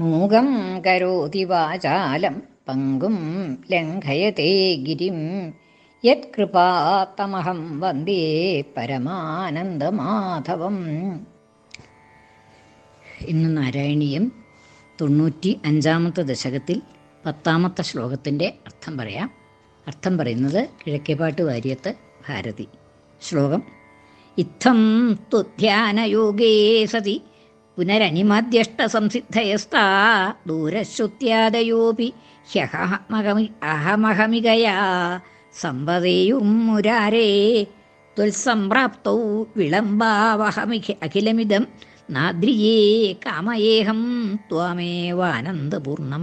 മൂകം കരോതി വാചാലം പങ്കും ലംഘയത്തെ ഗിരിം. യത്കൃപാത്തമഹം വന്ദേ പരമാനന്ദമാധവം. ഇന്ന് നാരായണീയം തൊണ്ണൂറ്റി അഞ്ചാമത്തെ ദശകത്തിൽ പത്താമത്തെ ശ്ലോകത്തിന്റെ അർത്ഥം പറയാം. അർത്ഥം പറയുന്നത് കിഴക്കേപ്പാട്ട് വാര്യത്ത് ഭാരതി. ശ്ലോകം ഇത്തം തുധ്യാനയോഗേ സതി പുനരണിമദ്യഷ്ടസംസിദ്ധയസ്താ ദൂരശ്രുത്യാദയോപി ഹ്യഹമഹമി അഹമഹമികയാ സമ്പതേയും മുരാരേ ത്വൽസംപ്രാപ്തൗ വിളംബാവഹമിഖ അഖിലമിതം നാദ്രിയേ കാമയേഹം ത്വമേവാനന്ദപൂർണം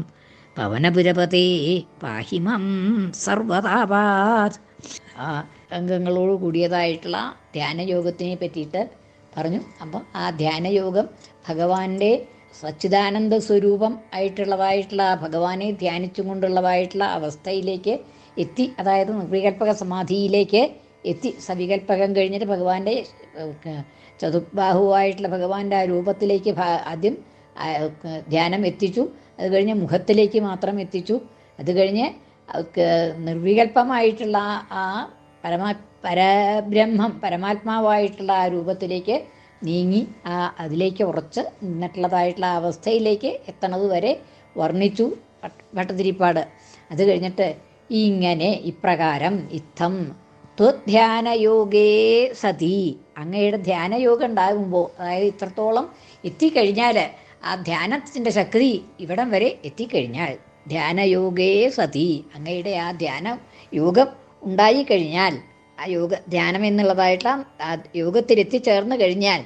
പവനപുരപതേ പാഹിമം സർവതാപാത്. ആ അംഗങ്ങളോട് കൂടിയതായിട്ടുള്ള ധ്യാനയോഗത്തിനെ പറ്റിയിട്ട് പറഞ്ഞു. അപ്പം ആ ധ്യാനയോഗം ഭഗവാന്റെ സച്ചിദാനന്ദ സ്വരൂപം ആയിട്ടുള്ളതായിട്ടുള്ള ആ ഭഗവാനെ ധ്യാനിച്ചും കൊണ്ടുള്ളതായിട്ടുള്ള അവസ്ഥയിലേക്ക് എത്തി. അതായത് നിർവികൽപ്പക സമാധിയിലേക്ക് എത്തി. സവികൽപ്പകം കഴിഞ്ഞിട്ട് ഭഗവാന്റെ ചതുർബാഹുവായിട്ടുള്ള ഭഗവാന്റെ ആ രൂപത്തിലേക്ക് ആദ്യം ധ്യാനം എത്തിച്ചു. അത് കഴിഞ്ഞ് മുഖത്തിലേക്ക് മാത്രം എത്തിച്ചു. അത് കഴിഞ്ഞ് നിർവികൽപ്പമായിട്ടുള്ള ആ പരമാ പരബ്രഹ്മം പരമാത്മാവായിട്ടുള്ള ആ രൂപത്തിലേക്ക് നീങ്ങി ആ അതിലേക്ക് ഉറച്ച് നിന്നിട്ടുള്ളതായിട്ടുള്ള അവസ്ഥയിലേക്ക് എത്തണത് വരെ വർണിച്ചു. ഭട്ടതിരിപ്പാട്. അത് കഴിഞ്ഞിട്ട് ഇങ്ങനെ ഇപ്രകാരം ഇത്തം ത്വധ്യാനയോഗേ സതി. അങ്ങയുടെ ധ്യാനയോഗം ഉണ്ടാകുമ്പോൾ അതായത് ഇത്രത്തോളം എത്തിക്കഴിഞ്ഞാൽ ആ ധ്യാനത്തിന്റെ ശക്തി ഇവിടം വരെ എത്തിക്കഴിഞ്ഞാൽ ധ്യാനയോഗേ സതി. അങ്ങയുടെ ആ ധ്യാന യോഗം ഉണ്ടായിക്കഴിഞ്ഞാൽ ആ യോഗ ധ്യാനം എന്നുള്ളതായിട്ട് ആ യോഗത്തിലെത്തിച്ചേർന്ന് കഴിഞ്ഞാൽ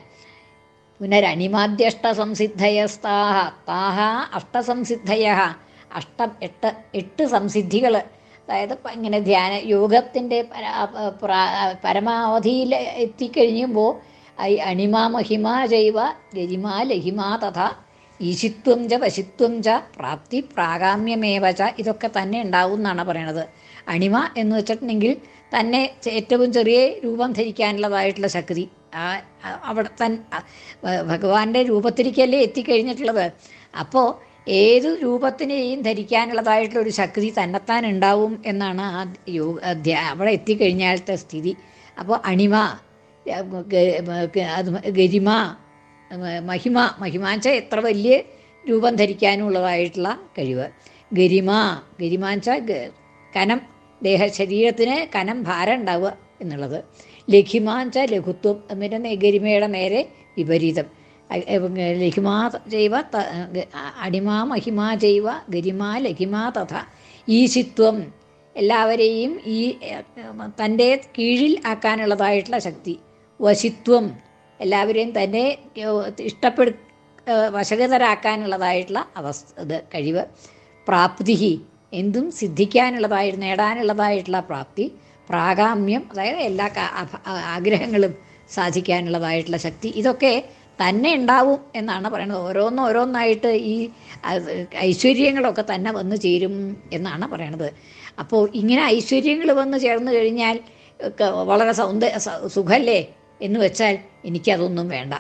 പുനരണിമാദ്യഷ്ട സംസിദ്ധയസ്താഹ താഹ അഷ്ടസംസിദ്ധയ അഷ്ടം എട്ട് എട്ട് സംസിദ്ധികൾ അതായത് ഇങ്ങനെ ധ്യാന യോഗത്തിന്റെ പരമാവധിയിൽ എത്തിക്കഴിയുമ്പോൾ ഐ അണിമ മഹിമ ജൈവ ഗരിമ ലഹിമ തഥ ഈശിത്വം ച വശിത്വം ച പ്രാപ്തി പ്രാഗാമ്യമേവ ച ഇതൊക്കെ തന്നെ ഉണ്ടാവും എന്നാണ് പറയണത്. അണിമ എന്ന് വെച്ചിട്ടുണ്ടെങ്കിൽ തന്നെ ഏറ്റവും ചെറിയ രൂപം ധരിക്കാനുള്ളതായിട്ടുള്ള ശക്തി. ആ അവിടെ തൻ ഭഗവാന്റെ രൂപത്തിലേക്കല്ലേ എത്തിക്കഴിഞ്ഞിട്ടുള്ളത്? അപ്പോൾ ഏത് രൂപത്തിനെയും ധരിക്കാനുള്ളതായിട്ടുള്ള ഒരു ശക്തി തന്നെത്താൻ ഉണ്ടാവും എന്നാണ് ആ യോഗ അവിടെ എത്തിക്കഴിഞ്ഞാലത്തെ സ്ഥിതി. അപ്പോൾ അണിമ ഗരിമ മഹിമ മഹിമാഞ്ച എത്ര വലിയ രൂപം ധരിക്കാനുള്ളതായിട്ടുള്ള കഴിവ്. ഗരിമ ഗരിമാഞ്ച കനം ദേഹ ശരീരത്തിന് കനം ഭാരം ഉണ്ടാവുക എന്നുള്ളത്. ലഘിമാഞ്ച ലഘുത്വം എന്നിട്ട് ഗരിമയുടെ നേരെ വിപരീതം. ലഘിമാ ചെയ്വ അടിമാ മഹിമാ ചെയ്വ ഗരിമാ ലഘിമാ തഥ. ഈശിത്വം എല്ലാവരെയും ഈ തന്റെ കീഴിൽ ആക്കാനുള്ളതായിട്ടുള്ള ശക്തി. വശിത്വം എല്ലാവരെയും തന്നെ ഇഷ്ടപ്പെടു വശകതരാക്കാനുള്ളതായിട്ടുള്ള അവസ്ഥ ഇത് കഴിവ്. പ്രാപ്തി എന്തും സിദ്ധിക്കാനുള്ളതായി നേടാനുള്ളതായിട്ടുള്ള പ്രാപ്തി. പ്രാഗാമ്യം അതായത് എല്ലാ ആഗ്രഹങ്ങളും സാധിക്കാനുള്ളതായിട്ടുള്ള ശക്തി. ഇതൊക്കെ തന്നെ ഉണ്ടാവും എന്നാണ് പറയുന്നത്. ഓരോന്നും ഓരോന്നായിട്ട് ഈ ഐശ്വര്യങ്ങളൊക്കെ തന്നെ വന്നു ചേരും എന്നാണ് പറയണത്. അപ്പോൾ ഇങ്ങനെ ഐശ്വര്യങ്ങൾ വന്നു ചേർന്ന് കഴിഞ്ഞാൽ വളരെ സൗന്ദര്യ സുഖല്ലേ? എന്ന് വെച്ചാൽ എനിക്കതൊന്നും വേണ്ട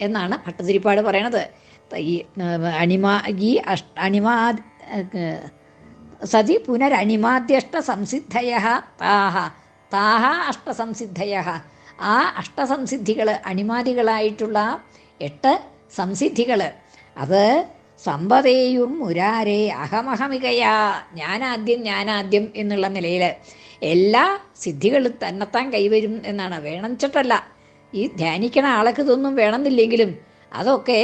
എന്നാണ് ഭട്ടതിരിപ്പാട് പറയണത്. ഈ അണിമാഗി ഈ അഷ്ട അണിമാ സതി പുനരണിമാദ്യഷ്ട സംസിദ്ധയ താഹ. താഹ അഷ്ടസംസിദ്ധയ ആ അഷ്ടസംസിദ്ധികൾ അണിമാദികളായിട്ടുള്ള എട്ട് സംസിദ്ധികൾ അത് സമ്പതേയും മുരാരേ അഹമഹമികയാ. ഞാനാദ്യം ഞാനാദ്യം എന്നുള്ള നിലയിൽ എല്ലാ സിദ്ധികളും തന്നെത്താൻ കൈവരും എന്നാണ്. വേണം വെച്ചിട്ടല്ല ഈ ധ്യാനിക്കണ ആൾക്ക് ഇതൊന്നും വേണമെന്നില്ലെങ്കിലും അതൊക്കെ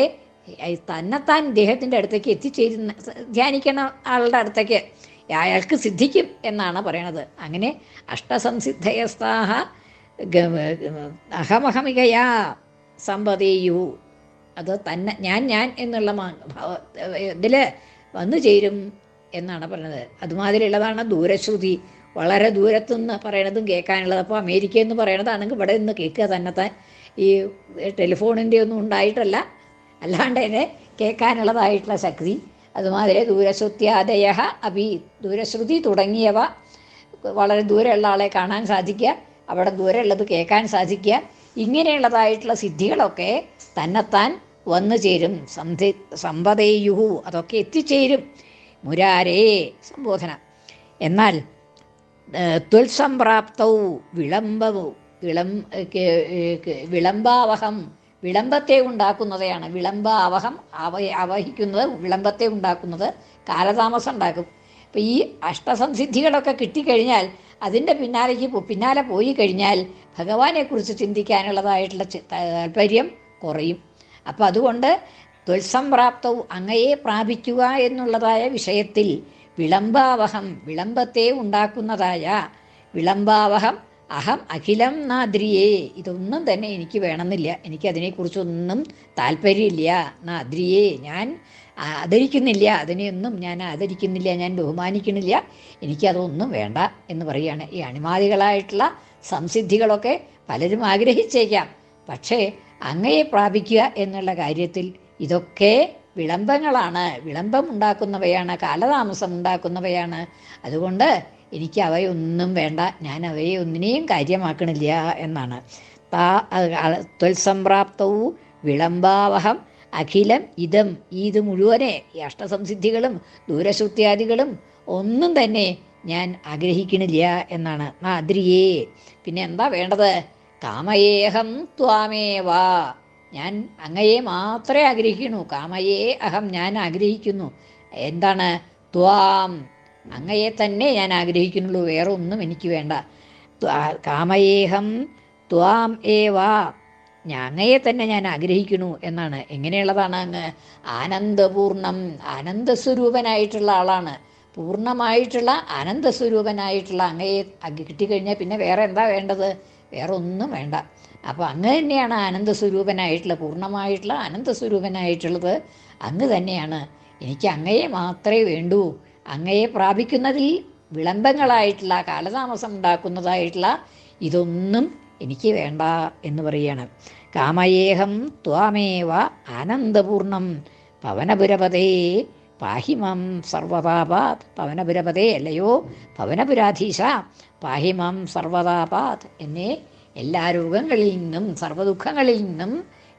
തന്നെത്താൻ ഇദ്ദേഹത്തിന്റെ അടുത്തേക്ക് എത്തിച്ചേരുന്ന ധ്യാനിക്കണ ആളുടെ അടുത്തേക്ക് അയാൾക്ക് സിദ്ധിക്കും എന്നാണ് പറയണത്. അങ്ങനെ അഷ്ടസംസിദ്ധയസ്താഹ അഹമഹമികയാ സമ്പതേയു. അത് തന്നെ ഞാൻ ഞാൻ എന്നുള്ള ഇതിൽ വന്നു ചേരും എന്നാണ് പറയുന്നത് അതുമാതിരിയുള്ളതാണ് ദൂരശ്രുതി. വളരെ ദൂരത്തുനിന്ന് പറയണതും കേൾക്കാനുള്ളത്. അപ്പോൾ അമേരിക്ക എന്ന് പറയണതാണെങ്കിൽ ഇവിടെ നിന്ന് കേൾക്കുക തന്നെത്താൻ. ഈ ടെലിഫോണിന്റെ ഒന്നും ഉണ്ടായിട്ടല്ല. അല്ലാണ്ട് തന്നെ കേൾക്കാനുള്ളതായിട്ടുള്ള ശക്തി. അതുമാതിരി ദൂരശ്രുത്യാദയ അഭി ദൂരശ്രുതി തുടങ്ങിയവ വളരെ ദൂരെയുള്ള ആളെ കാണാൻ സാധിക്കുക. അവിടെ ദൂരെയുള്ളത് കേൾക്കാൻ സാധിക്കുക. ഇങ്ങനെയുള്ളതായിട്ടുള്ള സിദ്ധികളൊക്കെ തന്നെത്താൻ വന്നു ചേരും. സന്ധി സമ്പതേയുഹു അതൊക്കെ എത്തിച്ചേരും. മുരാരേ സംബോധന. എന്നാൽ ഏഹ്, ത്വൽസംപ്രാപ്തവും വിളംബവും. വിളം വിളംബാവഹം. വിളംബത്തെ ഉണ്ടാക്കുന്നതാണ് വിളംബാവഹം അവ അവഹിക്കുന്നത് വിളംബത്തെ ഉണ്ടാക്കുന്നത് കാലതാമസം ഉണ്ടാക്കും. അപ്പം ഈ അഷ്ടസംസിദ്ധികളൊക്കെ കിട്ടിക്കഴിഞ്ഞാൽ അതിന്റെ പിന്നാലേക്ക് പിന്നാലെ പോയി കഴിഞ്ഞാൽ ഭഗവാനെക്കുറിച്ച് ചിന്തിക്കാനുള്ളതായിട്ടുള്ള താല്പര്യം കുറയും. അപ്പം അതുകൊണ്ട് ത്വൽസംപ്രാപ്തവും അങ്ങയെ പ്രാപിക്കുക എന്നുള്ളതായ വിഷയത്തിൽ വിളംബാവഹം വിളംബത്തെ ഉണ്ടാക്കുന്നതായ വിളംബാവഹം അഹം അഖിലം നാദ്രിയേ. ഇതൊന്നും തന്നെ എനിക്ക് വേണമെന്നില്ല. എനിക്ക് അതിനെക്കുറിച്ചൊന്നും താല്പര്യമില്ല. നാദ്രിയേ ഞാൻ ആദരിക്കുന്നില്ല. അതിനെയൊന്നും ഞാൻ ആദരിക്കുന്നില്ല. ഞാൻ ബഹുമാനിക്കുന്നില്ല. എനിക്കതൊന്നും വേണ്ട എന്ന് പറയുകയാണ്. ഈ അണിമാദികളായിട്ടുള്ള സംസിദ്ധികളൊക്കെ പലരും ആഗ്രഹിച്ചേക്കാം. പക്ഷേ അങ്ങയെ പ്രാപിക്കുക എന്നുള്ള കാര്യത്തിൽ ഇതൊക്കെ വിളംബങ്ങളാണ്. വിളംബം ഉണ്ടാക്കുന്നവയാണ് കാലതാമസം ഉണ്ടാക്കുന്നവയാണ്. അതുകൊണ്ട് എനിക്ക് അവയൊന്നും വേണ്ട. ഞാൻ അവയെ ഒന്നിനെയും കാര്യമാക്കണില്ല എന്നാണ്. താ ത്വൽസംപ്രാപ്തവും വിളംബാവഹം അഖിലം ഇതം. ഇത് മുഴുവനെ ഈ അഷ്ടസംസിദ്ധികളും ദൂരശ്രുത്യാദികളും ഒന്നും തന്നെ ഞാൻ ആഗ്രഹിക്കണില്ല എന്നാണ്. നാദ്രിയേ പിന്നെ എന്താ വേണ്ടത്? കാമയേഹം ത്വാമേവാ. ഞാൻ അങ്ങയെ മാത്രമേ ആഗ്രഹിക്കുന്നു. കാമയെ അഹം ഞാൻ ആഗ്രഹിക്കുന്നു. എന്താണ്? ത്വാം. അങ്ങയെ തന്നെ ഞാൻ ആഗ്രഹിക്കുന്നുള്ളൂ. വേറെ ഒന്നും എനിക്ക് വേണ്ട. കാമയേഹം ത്വാം ഏവാ. ഞാൻ അങ്ങയെ തന്നെ ഞാൻ ആഗ്രഹിക്കുന്നു എന്നാണ്. എങ്ങനെയുള്ളതാണ് അങ്ങ്? ആനന്ദപൂർണം ആനന്ദസ്വരൂപനായിട്ടുള്ള ആളാണ്. പൂർണമായിട്ടുള്ള ആനന്ദസ്വരൂപനായിട്ടുള്ള അങ്ങയെ കിട്ടിക്കഴിഞ്ഞാൽ പിന്നെ വേറെ എന്താ വേണ്ടത്? വേറെ ഒന്നും വേണ്ട. അപ്പോൾ അങ്ങ് തന്നെയാണ് ആനന്ദ സ്വരൂപനായിട്ടുള്ള പൂർണമായിട്ടുള്ള ആനന്ദ സ്വരൂപനായിട്ടുള്ളത് അങ്ങ് തന്നെയാണ്. എനിക്ക് അങ്ങയെ മാത്രമേ വേണ്ടൂ. അങ്ങയെ പ്രാപിക്കുന്നതിൽ വിളംബങ്ങളായിട്ടുള്ള കാലതാമസം ഉണ്ടാക്കുന്നതായിട്ടുള്ള ഇതൊന്നും എനിക്ക് വേണ്ട എന്ന് പറയുകയാണ് കാമയേഹം ത്വാമേവ ആനന്ദപൂർണം പവനപുരപതേ പാഹിമം സർവപാപ പവനപുരപതേ അല്ലയോ? പവനപുരാധീശ. പാഹിമം സർവതാപാത് എന്നെ എല്ലാ രോഗങ്ങളിൽ നിന്നും സർവദുഃഖങ്ങളിൽ നിന്നും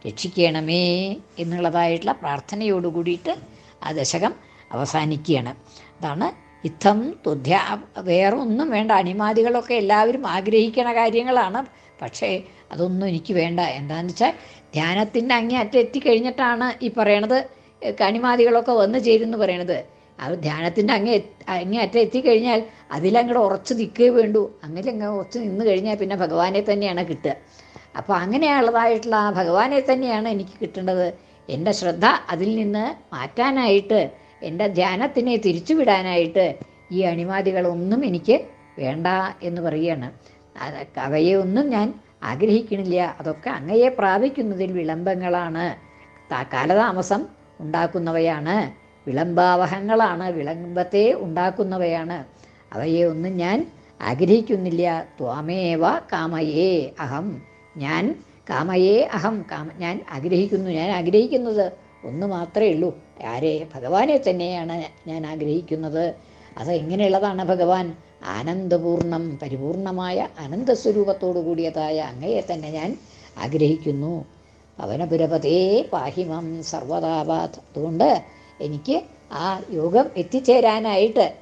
രക്ഷിക്കണമേ എന്നുള്ളതായിട്ടുള്ള പ്രാർത്ഥനയോട് കൂടിയിട്ട് ആ ദശകം അവസാനിക്കുകയാണ്. അതാണ് യുദ്ധം തുധ്യ വേറെ ഒന്നും വേണ്ട അണിമാദികളൊക്കെ എല്ലാവരും ആഗ്രഹിക്കണ കാര്യങ്ങളാണ്. പക്ഷേ അതൊന്നും എനിക്ക് വേണ്ട. എന്താണെന്ന് വെച്ചാൽ ധ്യാനത്തിന്റെ അങ്ങേയറ്റം എത്തിക്കഴിഞ്ഞിട്ടാണ് ഈ പറയണത്. കണിമാദികളൊക്കെ വന്നു ചേരുമെന്ന് പറയണത്. അത് ധ്യാനത്തിന്റെ അങ്ങേ അങ്ങേയറ്റം എത്തിക്കഴിഞ്ഞാൽ അതിലങ്ങോട്ട് ഉറച്ച് നിൽക്കേ വേണ്ടു. അങ്ങനെ അങ്ങ് ഉറച്ച് നിന്ന് കഴിഞ്ഞാൽ പിന്നെ ഭഗവാനെ തന്നെയാണ് കിട്ടുക. അപ്പോൾ അങ്ങനെയുള്ളതായിട്ടുള്ള ആ ഭഗവാനെ തന്നെയാണ് എനിക്ക് കിട്ടേണ്ടത്. എന്റെ ശ്രദ്ധ അതിൽ നിന്ന് മാറ്റാനായിട്ട് എന്റെ ധ്യാനത്തിനെ തിരിച്ചുവിടാനായിട്ട് ഈ അണിമാദികളൊന്നും എനിക്ക് വേണ്ട എന്ന് പറയുകയാണ്. അവയെ ഒന്നും ഞാൻ ആഗ്രഹിക്കണില്ല. അതൊക്കെ അങ്ങയെ പ്രാപിക്കുന്നതിൽ വിളംബങ്ങളാണ്. കാലതാമസം ഉണ്ടാക്കുന്നവയാണ്. വിളംബാവഹങ്ങളാണ് വിളംബത്തെ ഉണ്ടാക്കുന്നവയാണ്. അവയെ ഒന്നും ഞാൻ ആഗ്രഹിക്കുന്നില്ല. ത്വാമേവ കാമയേ അഹം. ഞാൻ കാമയേ അഹം. കാമ ഞാൻ ആഗ്രഹിക്കുന്നു ഞാൻ ആഗ്രഹിക്കുന്നത് ഒന്ന് മാത്രമേ ഉള്ളൂ. ആരെ? ഭഗവാനെ തന്നെയാണ് ഞാൻ ആഗ്രഹിക്കുന്നത്. അത് എങ്ങനെയുള്ളതാണ് ഭഗവാൻ? ആനന്ദപൂർണം പരിപൂർണമായ ആനന്ദസ്വരൂപത്തോടു കൂടിയതായ അങ്ങയെ തന്നെ ഞാൻ ആഗ്രഹിക്കുന്നു. പവനപുരപതേ പാഹിമം സർവതാപാത് അതുകൊണ്ട് എനിക്ക് ആ യോഗം എത്തിച്ചേരാനായിട്ട്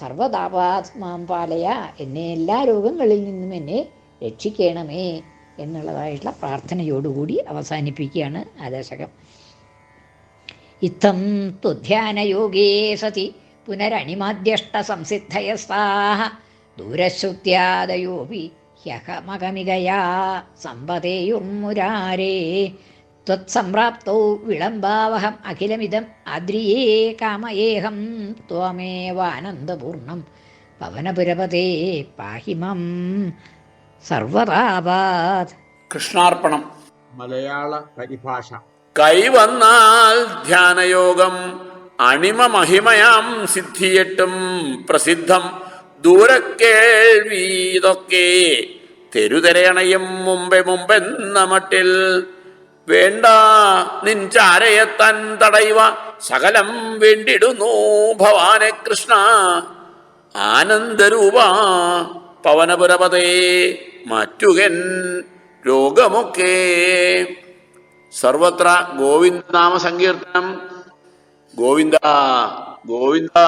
സർവതാപാത്മാം പാലയ എന്നെ എല്ലാ രോഗങ്ങളിൽ നിന്നും എന്നെ രക്ഷിക്കണമേ എന്നുള്ളതായിട്ടുള്ള പ്രാർത്ഥനയോടുകൂടി അവസാനിപ്പിക്കുകയാണ് ആദേശകം. ദശകം ഇത്തം തുധ്യാനയോഗേ സതി പുനരണിമാദ്യഷ്ട സംസിദ്ധയസ്താഹ ദൂരശ്രുത്യാദയോപി ഹ്യഹമകമികയാ സമ്പതേയുർമുരാരേ ത്വത്സംപ്രാപ്തൗ വിളംബാവഹം അഖിലമിതം ആദ്രിയേ കാമയേഹം ത്വമേവാനന്ദപൂർണം പവനപുരപതേ പാഹിമം സർവതാപാത്. കൃഷ്ണാർപ്പണം. മലയാള പരിഭാഷ. കൈവന്നാൽ ധ്യാനയോഗം അണിമ മഹിമയാം സിദ്ധിയെട്ടും പ്രസിദ്ധം. ദൂരക്കേൾവി ഇതൊക്കെ തെരുതെരയണയും മുമ്പെ മുമ്പെന്ന മട്ടിൽ വേണ്ട നിൻ തടയുക സകലം വേണ്ടിടുന്നു ഭവാനെ കൃഷ്ണ. ആനന്ദരൂപ പവനപുരപതേ മറ്റുകൻ രോഗമൊക്കെ. സർവത്ര ഗോവിന്ദനാമ സങ്കീർത്തനം. ഗോവിന്ദ ഗോവിന്ദ.